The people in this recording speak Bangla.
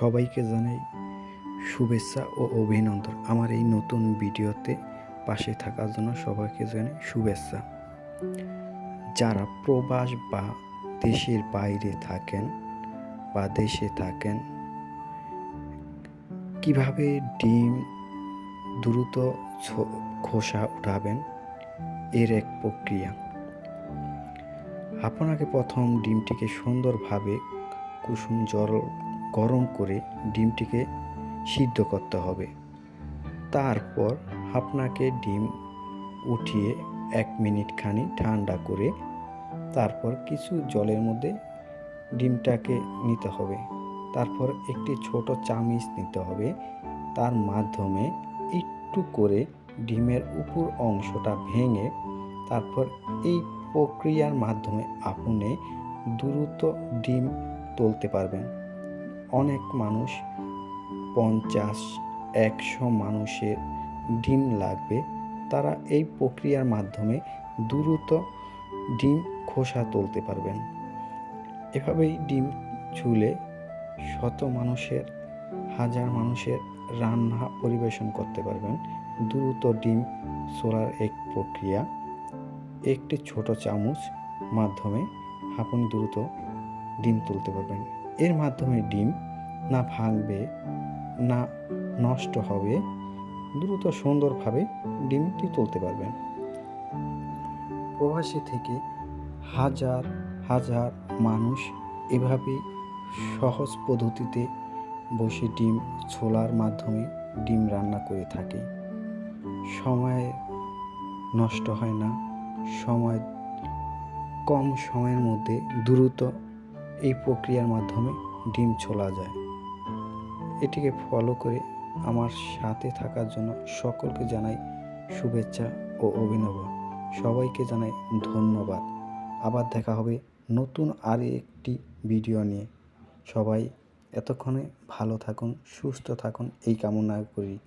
সবাইকে জানাই শুভেচ্ছা ও অভিনন্দন। আমার এই নতুন ভিডিওতে পাশে থাকার জন্য সবাইকে জানাই শুভেচ্ছা। যারা প্রবাস বা দেশের বাইরে থাকেন বা দেশে থাকেন, কীভাবে ডিম দ্রুত খোসা উঠাবেন, এর এক প্রক্রিয়া। আপনাকে প্রথম ডিমটিকে সুন্দরভাবে কুসুম জল গরম করে ডিমটিকে সিদ্ধ করতে হবে। তারপর আপনাকে ডিম উঠিয়ে এক মিনিট খানি ঠান্ডা করে তারপর কিছু জলের মধ্যে ডিমটাকে নিতে হবে। তারপর একটি ছোট চামিচ নিতে হবে। তার মাধ্যমে একটু করে ডিমের উপর অংশটা ভেঙে তারপর এই প্রক্রিয়ার মাধ্যমে আপনি দ্রুত ডিম তুলতে পারবেন। অনেক মানুষ, পঞ্চাশ, একশো মানুষের ডিম লাগবে। তারা এই প্রক্রিয়ার মাধ্যমে দ্রুত ডিম খোসা তুলতে পারবেন। এভাবেই ডিম চুলে শত মানুষের, হাজার মানুষের রান্না পরিবেশন করতে পারবেন। দ্রুত ডিম চোলার এক প্রক্রিয়া। একটি ছোট চামচ মাধ্যমে আপনি দ্রুত ডিম তুলতে পারবেন। এর মাধ্যমে ডিম না ভাঙবে, না নষ্ট হবে, দ্রুত সুন্দরভাবে ডিমটি তুলতে পারবেন। প্রবাসী থেকে হাজার হাজার মানুষ এভাবেই সহজ পদ্ধতিতে বসে ডিম ছোলার মাধ্যমে ডিম রান্না করে থাকে। সময় নষ্ট হয় না, সময় কম সময়ের মধ্যে দ্রুত এই প্রক্রিয়ার মাধ্যমে ডিম ছোলা যায়। এটিকে ফলো করে আমার সাথে থাকার জন্য সকলকে জানাই শুভেচ্ছা ও অভিনব সবাইকে জানাই ধন্যবাদ। আবার দেখা হবে নতুন আর একটি ভিডিও নিয়ে। সবাই এতক্ষণে ভালো থাকুন, সুস্থ থাকুন, এই কামনা করি।